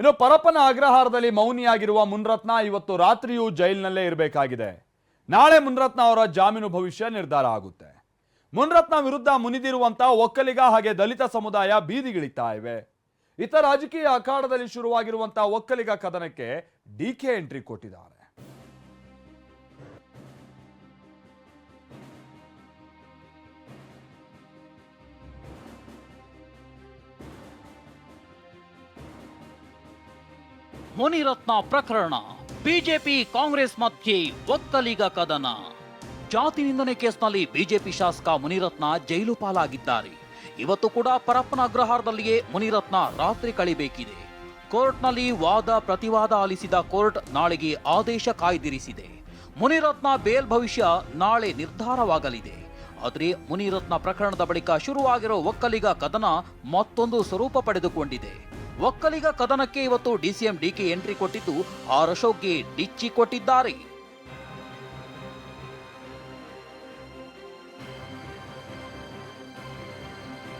ಇನ್ನು ಪರಪ್ಪನ ಅಗ್ರಹಾರದಲ್ಲಿ ಮೌನಿಯಾಗಿರುವ ಮುನ್ರತ್ನ ಇವತ್ತು ರಾತ್ರಿಯೂ ಜೈಲಿನಲ್ಲೇ ಇರಬೇಕಾಗಿದೆ. ನಾಳೆ ಮುನ್ರತ್ನ ಅವರ ಜಾಮೀನು ಭವಿಷ್ಯ ನಿರ್ಧಾರ ಆಗುತ್ತೆ. ಮುನ್ರತ್ನ ವಿರುದ್ಧ ಮುನಿದಿರುವಂತಹ ಒಕ್ಕಲಿಗ ಹಾಗೆ ದಲಿತ ಸಮುದಾಯ ಬೀದಿಗಿಳಿತಾ ಇವೆ. ಇತ ರಾಜಕೀಯ ಅಖಾಡದಲ್ಲಿ ಶುರುವಾಗಿರುವಂತಹ ಒಕ್ಕಲಿಗ ಕದನಕ್ಕೆ ಡಿಕೆ ಎಂಟ್ರಿ ಕೊಟ್ಟಿದ್ದಾರೆ. ಮುನಿರತ್ನ ಪ್ರಕರಣ. ಬಿಜೆಪಿ ಕಾಂಗ್ರೆಸ್ ಮಧ್ಯೆ ಒಕ್ಕಲಿಗ ಕದನ. ಜಾತಿ ನಿಂದನೆ ಕೇಸ್ನಲ್ಲಿ ಬಿಜೆಪಿ ಶಾಸಕ ಮುನಿರತ್ನ ಜೈಲು ಪಾಲಾಗಿದ್ದಾರೆ. ಇವತ್ತು ಕೂಡ ಪರಪ್ಪನ ಅಗ್ರಹಾರದಲ್ಲಿಯೇ ಮುನಿರತ್ನ ರಾತ್ರಿ ಕಳಿಬೇಕಿದೆ. ಕೋರ್ಟ್ನಲ್ಲಿ ವಾದ ಪ್ರತಿವಾದ ಆಲಿಸಿದ ಕೋರ್ಟ್ ನಾಳೆಗೆ ಆದೇಶ ಕಾಯ್ದಿರಿಸಿದೆ. ಮುನಿರತ್ನ ಬೇಲ್ ಭವಿಷ್ಯ ನಾಳೆ ನಿರ್ಧಾರವಾಗಲಿದೆ. ಆದರೆ ಮುನಿರತ್ನ ಪ್ರಕರಣದ ಬಳಿಕ ಶುರುವಾಗಿರೋ ಒಕ್ಕಲಿಗ ಕದನ ಮತ್ತೊಂದು ಸ್ವರೂಪ ಪಡೆದುಕೊಂಡಿದೆ. ಒಕ್ಕಲಿಗ ಕದನಕ್ಕೆ ಇವತ್ತು ಡಿಸಿಎಂ ಡಿಕೆ ಎಂಟ್ರಿ ಕೊಟ್ಟಿದ್ದು ಆರ್ ಅಶೋಕ್ಗೆ ಡಿಚ್ಚಿ ಕೊಟ್ಟಿದ್ದಾರೆ.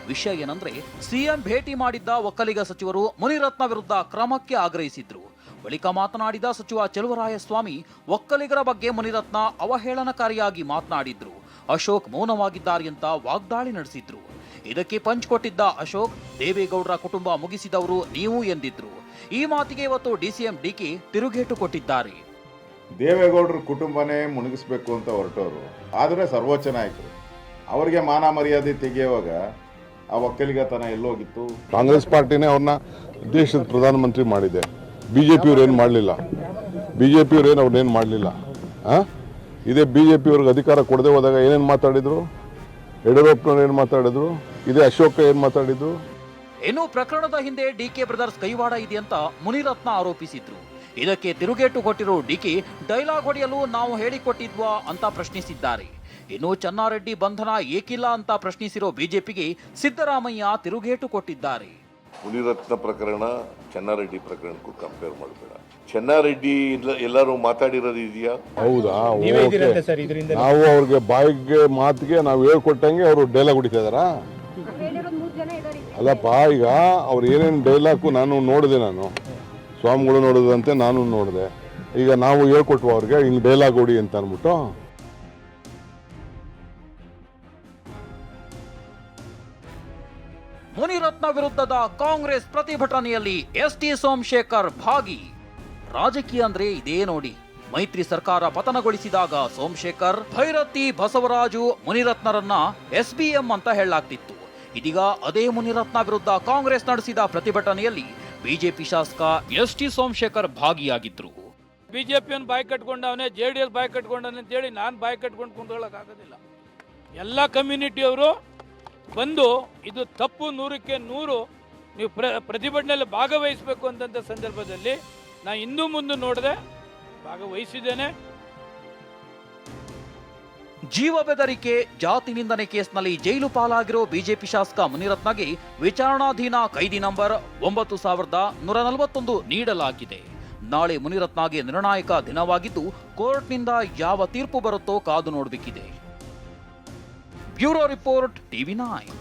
ವಿಷಯ ಏನಂದ್ರೆ, ಸಿಎಂ ಭೇಟಿ ಮಾಡಿದ್ದ ಒಕ್ಕಲಿಗ ಸಚಿವರು ಮುನಿರತ್ನ ವಿರುದ್ಧ ಕ್ರಮಕ್ಕೆ ಆಗ್ರಹಿಸಿದ್ರು. ಬಳಿಕ ಮಾತನಾಡಿದ ಸಚಿವ ಚೆಲುವರಾಯಸ್ವಾಮಿ, ಒಕ್ಕಲಿಗರ ಬಗ್ಗೆ ಮುನಿರತ್ನ ಅವಹೇಳನಕಾರಿಯಾಗಿ ಮಾತನಾಡಿದ್ರು. ಅಶೋಕ್ ಮೌನವಾಗಿದ್ದಾರೆ ಅಂತ ವಾಗ್ದಾಳಿ ನಡೆಸಿದ್ರು. ಇದಕ್ಕೆ ಪಂಚ್ ಕೊಟ್ಟಿದ್ದ ಅಶೋಕ್ ದೇವೇಗೌಡರ ಕುಟುಂಬ ಮುಗಿಸಿದವರು ನೀವು ಎಂದಿದ್ರು. ಈ ಮಾತಿಗೆ ಇವತ್ತು ಡಿಸಿಎಂ ಡಿಕೆ ತಿರುಗೇಟು ಕೊಟ್ಟಿದ್ದಾರೆ. ದೇವೇಗೌಡರ ಕುಟುಂಬನೇ ಮುಳುಗಿಸ್ಬೇಕು ಅಂತ ಹೊರಟವರು ಆದರೆ ಸರ್ವೋಚ್ಚ ನಾಯಕರು. ಅವರಿಗೆ ಮಾನ ಮರ್ಯಾದೆ ತೆಗೆಯುವಾಗ ಆ ಒಕ್ಕಲಿಗತನ ಎಲ್ಲೋಗಿತ್ತು. ಕಾಂಗ್ರೆಸ್ ಪಾರ್ಟಿನೇ ಅವ್ರನ್ನ ದೇಶದ ಪ್ರಧಾನಮಂತ್ರಿ ಮಾಡಿದೆ. ಬಿ ಜೆ ಪಿಯವ್ರು ಏನು ಮಾಡಲಿಲ್ಲ? ಬಿ ಜೆ ಪಿಯವ್ರೇನು ಏನು ಅವ್ರನ್ನೇನು ಮಾಡಲಿಲ್ಲ ಇದೇ ಬಿ ಜೆ ಪಿಯವ್ರಿಗೆ ಅಧಿಕಾರ ಕೊಡದೆ ಹೋದಾಗ ಏನೇನು ಮಾತಾಡಿದರು? ಯಡಿಯೂರಪ್ಪನವ್ರು ಏನು ಮಾತಾಡಿದ್ರು? ಇದೇ ಅಶೋಕ್ ಏನು ಮಾತಾಡಿದ್ದು? ಇನ್ನು ಪ್ರಕರಣದ ಹಿಂದೆ ಡಿಕೆ ಬ್ರದರ್ಸ್ ಕೈವಾಡ ಇದೆ ಅಂತ ಮುನಿರತ್ನ ಆರೋಪಿಸಿದ್ರು. ಇದಕ್ಕೆ ತಿರುಗೇಟು ಕೊಟ್ಟಿರೋ ಡಿಕೆ ಡೈಲಾಗ್ ಹೊಡೆಯಲು ನಾವು ಹೇಳಿಕೊಟ್ಟಿದ್ವಾ ಅಂತ ಪ್ರಶ್ನಿಸಿದ್ದಾರೆ. ಇನ್ನು ಚನ್ನಾರೆಡ್ಡಿ ಬಂಧನ ಏಕಿಲ್ಲ ಅಂತ ಪ್ರಶ್ನಿಸಿರೋ ಬಿಜೆಪಿಗೆ ಸಿದ್ದರಾಮಯ್ಯ ತಿರುಗೇಟು ಕೊಟ್ಟಿದ್ದಾರೆ. ಮುನಿರತ್ನ ಪ್ರಕರಣ ಚನ್ನಾರೆಡ್ಡಿ ಪ್ರಕರಣಕ್ಕೂ ಕಂಪೇರ್ ಮಾಡಬೇಡ. ಚೆನ್ನಾರೆಡ್ಡಿ ಎಲ್ಲ ಎಲ್ಲರೂ ಮಾತಾಡಿರೋದು ಇದೆಯಾ? ಹೌದಾ. ನಾವು ಅವ್ರಿಗೆ ಬಾಯಿಗೆ ಮಾತಿಗೆ ನಾವು ಹೇಳ್ಕೊಟ್ಟಂಗೆ ಅವರು ಡೈಲಾಗ್ ಹೊಡಿತಾ ಇದಾರಾ ಅಲ್ಲಪ್ಪ, ಈಗ ಅವ್ರು ಏನೇನು ಡೈಲಾಗು ನಾನು ನೋಡಿದೆ ನಾನು. ಸ್ವಾಮಿಗಳು ನೋಡಿದಂತೆ ನಾನು ನೋಡಿದೆ. ಈಗ ನಾವು ಹೇಳ್ಕೊಟ್ವು ಅವ್ರಿಗೆ, ಹಿಂಗೆ ಡೈಲಾಗ್ ಹೊಡಿ ಅಂತ ಅಂದ್ಬಿಟ್ಟು. ಮುನಿರತ್ನ ವಿರುದ್ಧದ ಕಾಂಗ್ರೆಸ್ ಪ್ರತಿಭಟನೆಯಲ್ಲಿ ಎಸ್ ಟಿ ಸೋಮಶೇಖರ್ ಭಾಗಿ. ರಾಜಕೀಯ ಅಂದ್ರೆ ಇದೇ ನೋಡಿ. ಮೈತ್ರಿ ಸರ್ಕಾರ ಪತನಗೊಳಿಸಿದಾಗ ಸೋಮಶೇಖರ್, ಭೈರತಿ ಬಸವರಾಜು ಮುನಿರತ್ನರನ್ನ ಎಸ್ಬಿಎಂ ಅಂತ ಹೇಳಲಾಗ್ತಿತ್ತು. ಇದೀಗ ಅದೇ ಮುನಿರತ್ನ ವಿರುದ್ಧ ಕಾಂಗ್ರೆಸ್ ನಡೆಸಿದ ಪ್ರತಿಭಟನೆಯಲ್ಲಿ ಬಿಜೆಪಿ ಶಾಸಕ ಎಸ್ ಟಿ ಸೋಮಶೇಖರ್ ಭಾಗಿಯಾಗಿದ್ರು. ಬಿಜೆಪಿಯನ್ನು ಬಾಯಿ ಕಟ್ಕೊಂಡವನೇ ಜೆ ಡಿ ಎಸ್ ಬಾಯಿ ಕಟ್ಕೊಂಡವನೇ ಅಂತೇಳಿ ನಾನು ಬಾಯಿ ಕಟ್ಕೊಂಡು ಕುಂತ್ಕೊಳ್ಳೋಕ್ಕಾಗೋದಿಲ್ಲ ಎಲ್ಲ ಕಮ್ಯುನಿಟಿಯವರು ಬಂದು ಇದು ತಪ್ಪು ನೂರಕ್ಕೆ ನೂರು ನೀವು ಪ್ರ, ಪ್ರತಿಭಟನೆಯಲ್ಲಿ ಭಾಗವಹಿಸಬೇಕು ಅಂತಂಥ ಸಂದರ್ಭದಲ್ಲಿ ನಾನು ಇನ್ನೂ ಮುಂದೆ ನೋಡಿದೆ ಭಾಗವಹಿಸಿದ್ದೇನೆ. ಜೀವ ಬೆದರಿಕೆ, ಜಾತಿ ನಿಂದನೆ ಕೇಸ್ನಲ್ಲಿ ಜೈಲು ಪಾಲಾಗಿರೋ ಬಿಜೆಪಿ ಶಾಸಕ ಮುನಿರತ್ನಗೆ ವಿಚಾರಣಾಧೀನ ಕೈದಿ ನಂಬರ್ ಒಂಬತ್ತು ಸಾವಿರದ ನೂರ ನಲವತ್ತೊಂದು ನೀಡಲಾಗಿದೆ. ನಾಳೆ ಮುನಿರತ್ನಗೆ ನಿರ್ಣಾಯಕ ದಿನವಾಗಿದ್ದು, ಕೋರ್ಟ್ನಿಂದ ಯಾವ ತೀರ್ಪು ಬರುತ್ತೋ ಕಾದು ನೋಡಬೇಕಿದೆ. Bureau report, TV nine.